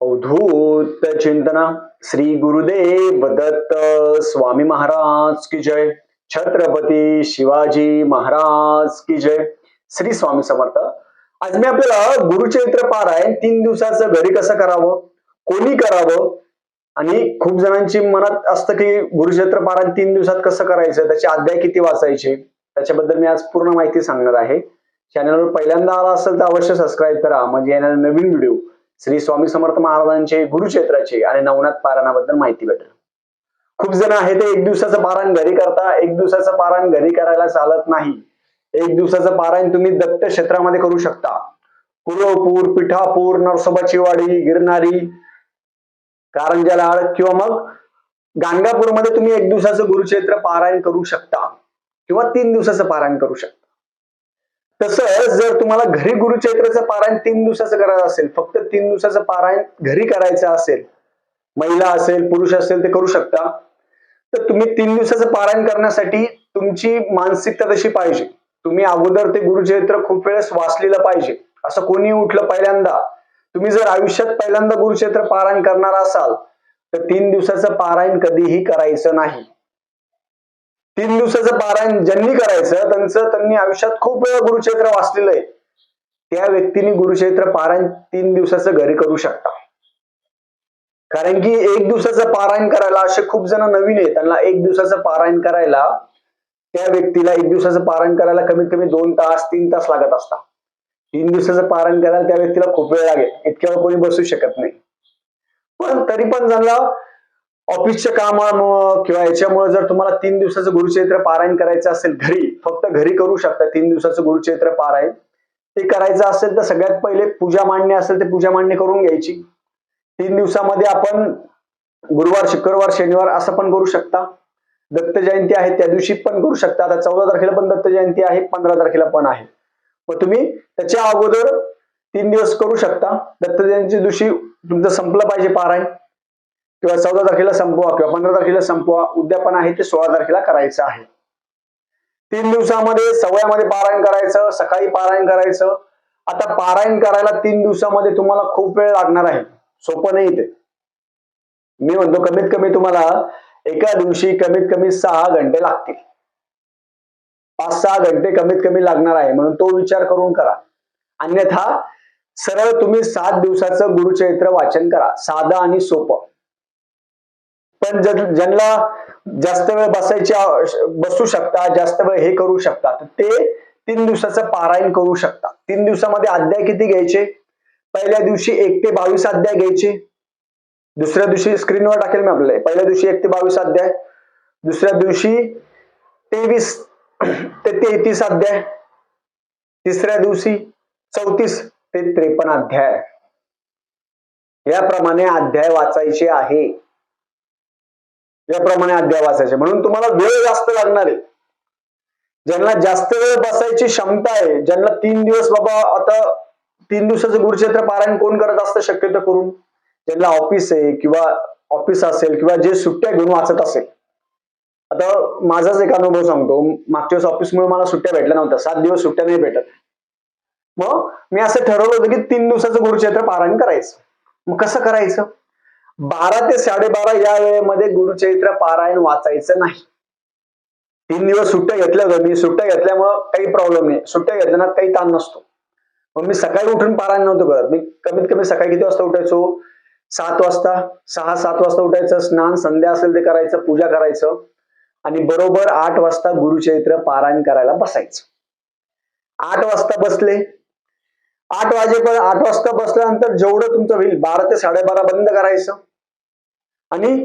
अवधूत चिंतना श्री गुरुदेव दत्त स्वामी महाराज की जय. छत्रपती शिवाजी महाराज की जय. श्री स्वामी समर्थ. आज मी आपल्याला गुरुचरित्र पारायण तीन दिवसाचं घरी कसं करावं कोणी करावं आणि खूप जणांची मनात असतं की गुरुचरित्र पारायण तीन दिवसात कसं करायचं त्याचे अध्याय किती वाचायचे त्याच्याबद्दल मी आज पूर्ण माहिती सांगणार आहे. चॅनलवर पहिल्यांदा आला असेल तर अवश्य सबस्क्राईब करा म्हणजे येणारे नवीन व्हिडिओ श्री स्वामी समर्थ महाराजांचे गुरुक्षेत्राचे आणि नवनाथ पारायणाबद्दल माहिती भेटेल. खूप जण आहे ते एक दिवसाचं पारायण घरी करता एक दिवसाचं पारायण घरी करायला चालत नाही. एक दिवसाचं पारायण तुम्ही दत्त क्षेत्रामध्ये करू शकता. कुरवपूर पिठापूर नरसोबाची वाडी गिरणारी कारंजा किंवा मग गाणगापूरमध्ये तुम्ही एक दिवसाचं गुरुक्षेत्र पारायण करू शकता. किंवा तीन दिवसाचं पारायण करू शकता. तसंच जर तुम्हाला घरी गुरुचैत्राचं पारायण तीन दिवसाचं करायचं असेल फक्त तीन दिवसाचं पारायण घरी करायचं असेल महिला असेल पुरुष असेल ते करू शकता. तर तुम्ही तीन दिवसाचं पारायण करण्यासाठी तुमची मानसिकता तशी पाहिजे. तुम्ही अगोदर ते गुरुचरित्र खूप वेळेस वाचलेलं पाहिजे. असं कोणी उठलं पहिल्यांदा. तुम्ही जर आयुष्यात पहिल्यांदा गुरुचरित्र पारायण करणार असाल तर तीन दिवसाचं पारायण कधीही करायचं नाही. तीन दिवसाचं पारायण ज्यांनी करायचं त्यांचं त्यांनी आयुष्यात खूप वेळा गुरुक्षेत्र वाचलेलं आहे. त्या व्यक्तीने गुरुक्षेत्र पारायण तीन दिवसाचं घरी करू शकता. कारण की एक दिवसाचं पारायण करायला असे खूप जण नवीन आहेत. त्यांना एक दिवसाचं पारायण करायला त्या व्यक्तीला एक दिवसाचं पारायण करायला कमीत कमी दोन तास तीन तास लागत असतात. तीन दिवसाचं पारायण करायला त्या व्यक्तीला खूप वेळ लागेल. इतक्या वेळ कोणी बसू शकत नाही. पण तरी पण ज्यांना ऑफिसच्या कामामुळं किंवा याच्यामुळे जर तुम्हाला तीन दिवसाचं गुरुचरित्र पारायण करायचं असेल घरी फक्त घरी करू शकता तीन दिवसाचं गुरुचरित्र पारायण ते करायचं असेल तर सगळ्यात पहिले पूजा मांडणी असेल तर पूजा मांडणी करून घ्यायची. तीन दिवसामध्ये आपण गुरुवार शुक्रवार शनिवार असं पण करू शकता. दत्त जयंती आहे त्या दिवशी पण करू शकता. आता चौदा तारखेला पण दत्त जयंती आहे पंधरा तारखेला पण आहे. मग तुम्ही त्याच्या अगोदर तीन दिवस करू शकता. दत्त जयंती दिवशी तुमचं संपलं पाहिजे पारायण. किंवा चौदा तारखेला संपवा किंवा पंधरा तारखेला संपवा उद्यापन आहे ते सोळा तारखेला करायचं आहे. तीन दिवसामध्ये सवयामध्ये पारायण करायचं सकाळी पारायण करायचं. आता पारायण करायला तीन दिवसामध्ये तुम्हाला खूप वेळ लागणार आहे. सोपं नाही ते. मी म्हणतो कमीत कमी तुम्हाला एका दिवशी कमीत कमी सहा घंटे लागतील. पाच सहा घंटे कमीत कमी लागणार आहे म्हणून तो विचार करून करा. अन्यथा सरळ तुम्ही सात दिवसाचं गुरुचरित्र वाचन करा साधं आणि सोपं. पण ज्यांना जास्त वेळ बसायची बसू शकता जास्त वेळ हे करू शकतात ते तीन दिवसाचं पारायण करू शकता तीन दिवसामध्ये अध्याय किती घ्यायचे? पहिल्या दिवशी एक ते बावीस अध्याय घ्यायचे. दुसऱ्या दिवशी स्क्रीनवर टाकेल मी आपल्याला. पहिल्या दिवशी एक ते बावीस अध्याय. दुसऱ्या दिवशी तेवीस ते तेहतीस अध्याय. तिसऱ्या दिवशी चौतीस ते त्रेपन्न अध्याय. याप्रमाणे अध्याय वाचायचे आहे. याप्रमाणे अध्याय वाचायचे म्हणून तुम्हाला वेळ जास्त लागणार आहे. ज्यांना जास्त वेळ बसायची क्षमता आहे ज्यांना तीन दिवस बाबा आता तीन दिवसाचं गुरुक्षेत्र पारायण कोण करत असतं? शक्यतो करून. ज्यांना ऑफिस आहे किंवा ऑफिस असेल किंवा जे सुट्ट्या घेऊन वाचत असेल. आता माझाच एक अनुभव सांगतो. मागच्या वेळेस ऑफिसमुळे मला सुट्ट्या भेटल्या नव्हत्या. सात दिवस सुट्ट्या नाही भेटत. मग मी असं ठरवलं होतं की तीन दिवसाचं गुरुक्षेत्र पारायण करायचं. मग कसं करायचं? बारा ते साडेबारा या वेळेमध्ये गुरुचरित्र पारायण वाचायचं नाही. तीन दिवस सुट्ट्या घेतल्या होत्या. मी सुट्ट्या घेतल्यामुळं काही प्रॉब्लेम नाही. सुट्ट्या घेतल्यानं काही ताण नसतो. मग मी सकाळी उठून पारायण नव्हतो करत. मी कमीत कमी सकाळी किती वाजता उठायचो? सात वाजता. सहा सात वाजता उठायचं. स्नान संध्या असेल ते करायचं पूजा करायचं. आणि बरोबर आठ वाजता गुरुचरित्र पारायण करायला बसायचं. आठ वाजता बसले. आठ वाजेपर्यंत आठ वाजता बसल्यानंतर जेवढं तुमचं होईल बारा ते साडेबारा बंद करायचं. आणि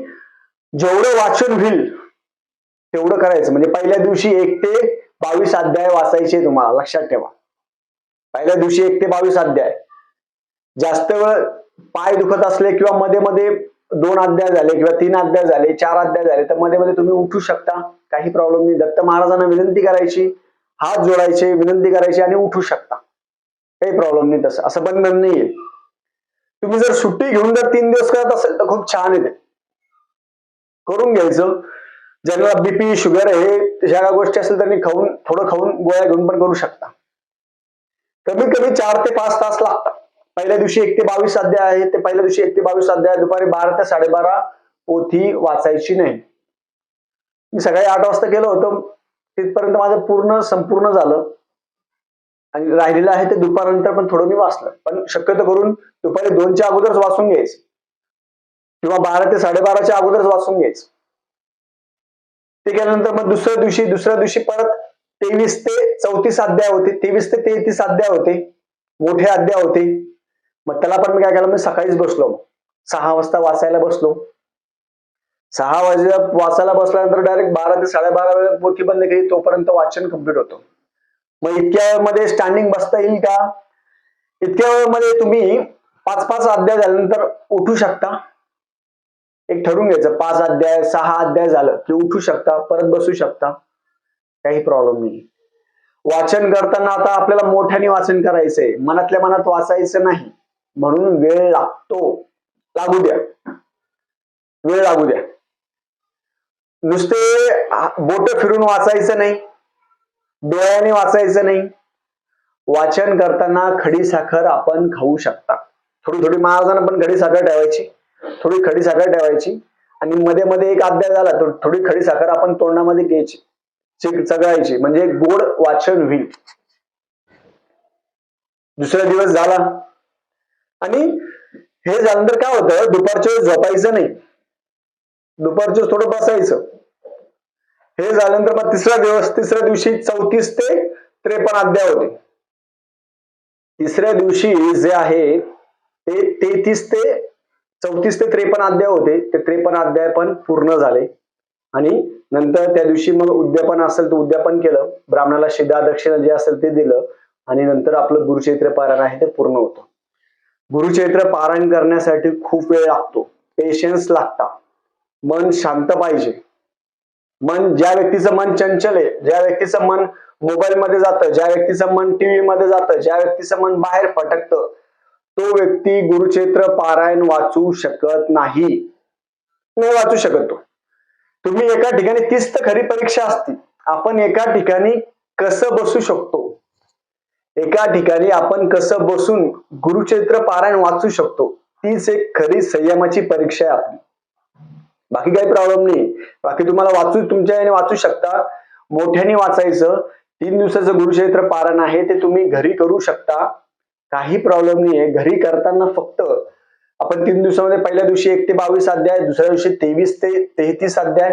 जेवढं वाचन होईल तेवढं करायचं. म्हणजे पहिल्या दिवशी एक ते बावीस अध्याय वाचायचे तुम्हाला. लक्षात ठेवा. पहिल्या दिवशी एक ते बावीस अध्याय. जास्त वेळ पाय दुखत असले किंवा मध्ये मध्ये दोन अध्याय झाले किंवा तीन अध्याय झाले चार अध्याय झाले तर मध्ये मध्ये तुम्ही उठू शकता. काही प्रॉब्लेम नाही. दत्त महाराजांना विनंती करायची. हात जोडायचे विनंती करायची आणि उठू शकता. काही प्रॉब्लेम नाही तसं. असं बंधन नाहीये. तुम्ही जर सुट्टी घेऊन जर तीन दिवस करत असेल तर खूप छान येते करून घ्यायचं. ज्यांना बीपी शुगर हे ह्या गोष्टी असेल त्यांनी खाऊन थोडं खाऊन गोळ्या घेऊन पण करू शकता. कमीत कमी चार ते पाच तास लागतात. पहिल्या दिवशी एक ते बावीस अध्याय आहे ते पहिल्या दिवशी एक ते बावीस अध्याय दुपारी बारा ते साडेबारा पोथी वाचायची नाही. मी सकाळी आठ वाजता गेलो होतो तिथपर्यंत माझं पूर्ण संपूर्ण झालं. आणि राहिलेलं आहे ते दुपारनंतर पण थोडं मी वाचलं. पण शक्यतो करून दुपारी दोनच्या अगोदरच वाचून घ्यायचं. किंवा बारा ते साडेबाराच्या अगोदरच वाचून घ्यायचं. ते केल्यानंतर मग दुसऱ्या दिवशी दुसऱ्या दिवशी परत तेवीस ते चौतीस अध्याय होते. तेवीस ते तेहतीस अध्याय होते. मोठे अध्याय होते. मग त्याला पण मी काय केलं मी सकाळीच बसलो. मग सहा वाजता वाचायला बसलो. सहा वाजे वाचायला बसल्यानंतर डायरेक्ट बारा ते साडेबारा वेळ मोठी बंद केली तोपर्यंत वाचन कंप्लीट होतं. मग इतक्या वेळेमध्ये स्टँडिंग बसता येईल का? इतक्या वेळेमध्ये तुम्ही पाच पाच अध्याय झाल्यानंतर उठू शकता. एक ठरवून घ्यायचं. पाच अध्याय सहा अध्याय झालं की उठू शकता परत बसू शकता. काही प्रॉब्लेम नाही वाचन करताना आता आपल्याला मोठ्याने वाचन करायचंय. मनातल्या मनात वाचायचं नाही. म्हणून वेळ लागतो. लागू द्या. वेळ लागू द्या. नुसते बोट फिरून वाचायचं नाही. डोळ्याने वाचायचं नाही. वाचन करताना खडी साखर आपण खाऊ शकता. थोडी थोडी महाराजांना पण खडी साखर ठेवायची. थोडी खडी साखर ठेवायची आणि मध्ये मध्ये एक अध्याय झाला तर थोडी खडी साखर आपण तोंडामध्ये घ्यायची चगळायची म्हणजे गोड वाचन होईल. दुसरा दिवस झाला. आणि हे झाल्यानंतर काय होतं दुपारच्या वेळेस झोपायचं नाही. दुपारच्या वेळेस थोडं बसायचं. हे झाल्यानंतर मग तिसरा दिवस तिसऱ्या दिवशी चौतीस ते त्रेपन्न अध्याय होते. तिसऱ्या दिवशी जे आहे ते तेहतीस ते चौतीस ते त्रेपन्न अध्याय होते. ते त्रेपन्न अध्याय पण पूर्ण झाले. आणि नंतर त्या दिवशी मग उद्यापन असेल तर उद्यापन केलं. ब्राह्मणाला शिदा दक्षिणा जे असेल ते दिलं. आणि नंतर आपलं गुरुचैत्र पारायण आहे ते पूर्ण होतं. गुरुचैत्र पारायण करण्यासाठी खूप वेळ लागतो. पेशन्स लागता. मन शांत पाहिजे. मन ज्या व्यक्तीचं मन चंचल आहे ज्या व्यक्तीचं मन मोबाईल मध्ये जातं ज्या व्यक्तीचं मन टीव्ही मध्ये जातं ज्या व्यक्तीचं मन बाहेर फटकतं तो व्यक्ती गुरुक्षेत्र पारायण वाचू शकत नाही. नाही वाचू शकत तो. तुम्ही एका ठिकाणी तीच तर खरी परीक्षा असती आपण एका ठिकाणी कसं बसू शकतो? एका ठिकाणी आपण कसं बसून गुरुक्षेत्र पारायण वाचू शकतो? तीच एक खरी संयमाची परीक्षा आहे आपली. बाकी काही प्रॉब्लेम नाही बाकी तुम्हाला वाचू तुमच्या याने वाचू शकता. मोठ्याने वाचायचं. तीन दिवसाचं गुरुक्षेत्र पारायण आहे ते तुम्ही घरी करू शकता. काही प्रॉब्लेम नाहीये. घरी करताना फक्त आपण तीन दिवसामध्ये पहिल्या दिवशी एक ते बावीस अध्याय दुसऱ्या दिवशी तेवीस ते तेहतीस अध्याय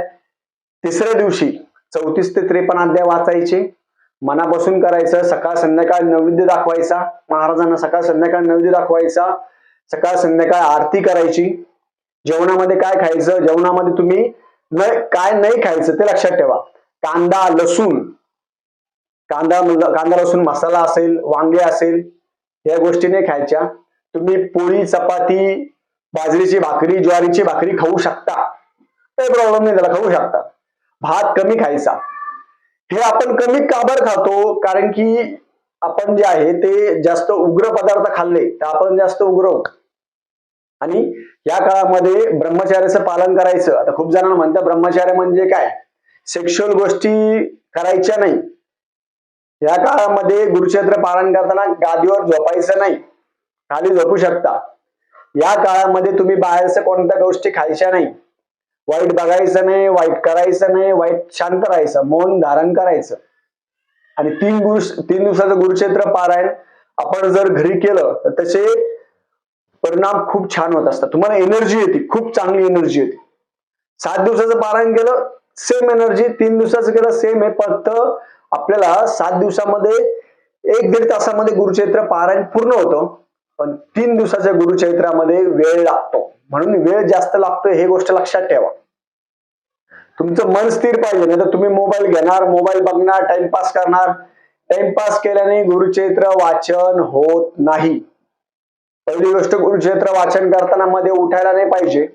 तिसऱ्या दिवशी चौतीस ते त्रेपन्न अध्याय वाचायचे. मनापासून करायचं सकाळ संध्याकाळ नैवेद्य दाखवायचा. महाराजांना सकाळ संध्याकाळ नैवेद्य दाखवायचा. सकाळ संध्याकाळ आरती करायची. जेवणामध्ये काय खायचं? जेवणामध्ये तुम्ही न काय नाही खायचं ते लक्षात ठेवा. कांदा लसूण. कांदा कांदा लसूण मसाला असेल वांगे असेल या गोष्टी नाही खायच्या. तुम्ही पोळी चपाती बाजरीची भाकरी ज्वारीची भाकरी खाऊ शकता. काही प्रॉब्लेम नाही त्याला खाऊ शकता. भात कमी खायचा. हे आपण कमी काबर खातो? कारण की आपण जे आहे ते जास्त उग्र पदार्थ खाल्ले तर आपण जास्त उग्र होतो. आणि या काळामध्ये ब्रह्मचार्याचं पालन करायचं. आता खूप जणांना म्हणतात ब्रह्मचार्य म्हणजे काय? सेक्शुअल गोष्टी करायच्या नाही. या काळामध्ये गुरुक्षेत्र पालन करताना गादीवर झोपायचं नाही. खाली झोपू शकता. या काळामध्ये तुम्ही बाहेरच्या कोणत्या गोष्टी खायच्या नाही. वाईट बघायचं नाही वाईट करायचं नाही वाईट शांत राहायचं मौन धारण करायचं. आणि तीन गुरु तीन दिवसाचं गुरुक्षेत्र पारायण आपण जर घरी केलं तर त्याचे परिणाम खूप छान होत असतात. तुम्हाला एनर्जी येते खूप चांगली एनर्जी येते. सात दिवसाचं पारायण केलं सेम एनर्जी तीन दिवसाचं केलं सेम आहे फक्त आपल्याला सात दिवसामध्ये एक दीड तासामध्ये गुरुचैत्र पारायण पूर्ण होतं पण तीन दिवसाच्या गुरुचैत्रामध्ये वेळ लागतो. म्हणून वेळ जास्त लागतो हे गोष्ट लक्षात ठेवा. तुमचं मन स्थिर पाहिजे नाही तर तुम्ही मोबाईल घेणार मोबाईल बघणार टाइमपास करणार. टाइमपास केल्याने गुरुचैत्र वाचन होत नाही. पहिली गोष्ट गुरुचैत्र वाचन करताना मध्ये उठायला नाही पाहिजे.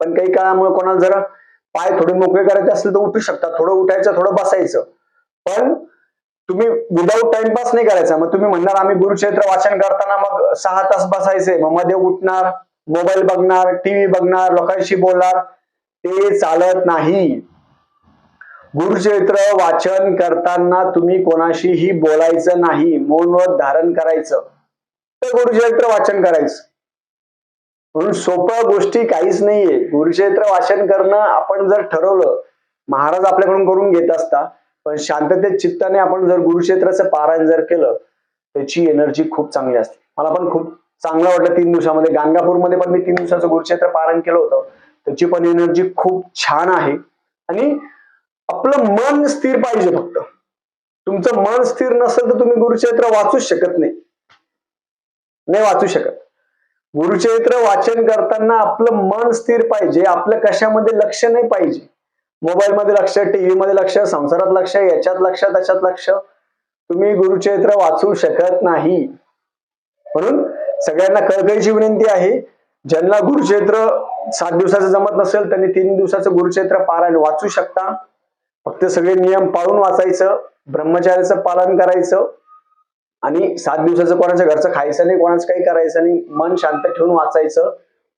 पण काही काळामुळे कोणाला जर पाय थोडे मोकळे करायचे असेल तर उठू शकतात थोडं उठायचं थोडं बसायचं. पण तुम्ही विदाऊट टाइमपास नाही करायचा. मग तुम्ही म्हणणार आम्ही गुरुक्षेत्र वाचन करताना मग सहा तास बसायचे. मग मध्ये उठणार मोबाईल बघणार टीव्ही बघणार लोकांशी बोलणार. ते चालत नाही. गुरुक्षेत्र वाचन करताना तुम्ही कोणाशीही बोलायचं नाही. मौन धारण करायचं. तर गुरुक्षेत्र वाचन करायचं. म्हणून सोप्या गोष्टी काहीच नाहीये. गुरुक्षेत्र वाचन करणं आपण जर ठरवलं महाराज आपल्याकडून करून घेत असता पण शांततेत चित्ताने आपण जर गुरुक्षेत्राचं पारायण जर केलं त्याची एनर्जी खूप चांगली असते. मला पण खूप चांगलं वाटलं तीन दिवसामध्ये. गाणगापूरमध्ये पण मी तीन दिवसाचं गुरुक्षेत्र पारायण केलं होतं. त्याची पण एनर्जी खूप छान आहे. आणि आपलं मन स्थिर पाहिजे फक्त. तुमचं मन स्थिर नसेल तर तुम्ही गुरुचरित्र वाचूच शकत नाही. नाही वाचू शकत. गुरुचरित्र वाचन करताना आपलं मन स्थिर पाहिजे. आपलं कशामध्ये लक्ष नाही पाहिजे. मोबाईल मध्ये लक्ष टीव्ही मध्ये लक्ष संसारात लक्ष याच्यात लक्ष त्याच्यात लक्ष. तुम्ही गुरुचरित्र वाचू शकत नाही. म्हणून सगळ्यांना कळकळीची विनंती आहे ज्यांना गुरुचरित्र सात दिवसाचं जमत नसेल त्यांनी तीन दिवसाचं गुरुचरित्र पारायण वाचू शकता. फक्त सगळे नियम पाळून वाचायचं ब्रह्मचार्याचं पालन करायचं आणि सात दिवसाचं कोणाच्या घरचं खायचं नाही कोणाचं काही करायचं नाही मन शांत ठेवून वाचायचं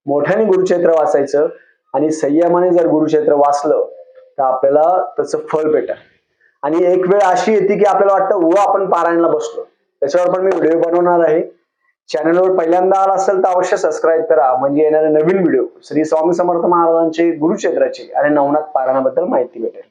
मोठ्याने गुरुचरित्र वाचायचं आणि संयमाने जर गुरुचरित्र वाचलं तर आपल्याला त्याचं फळ भेटेल. आणि एक वेळ अशी येते की आपल्याला वाटतं व आपण पारायणला बसलो. त्याच्यावर पण मी व्हिडिओ बनवणार आहे. चॅनलवर पहिल्यांदा आला असेल तर अवश्य सबस्क्राईब करा. म्हणजे येणारे नवीन व्हिडिओ श्री स्वामी समर्थ महाराजांचे गुरुक्षेत्राचे आणि नवनाथ पारायणाबद्दल माहिती भेटेल.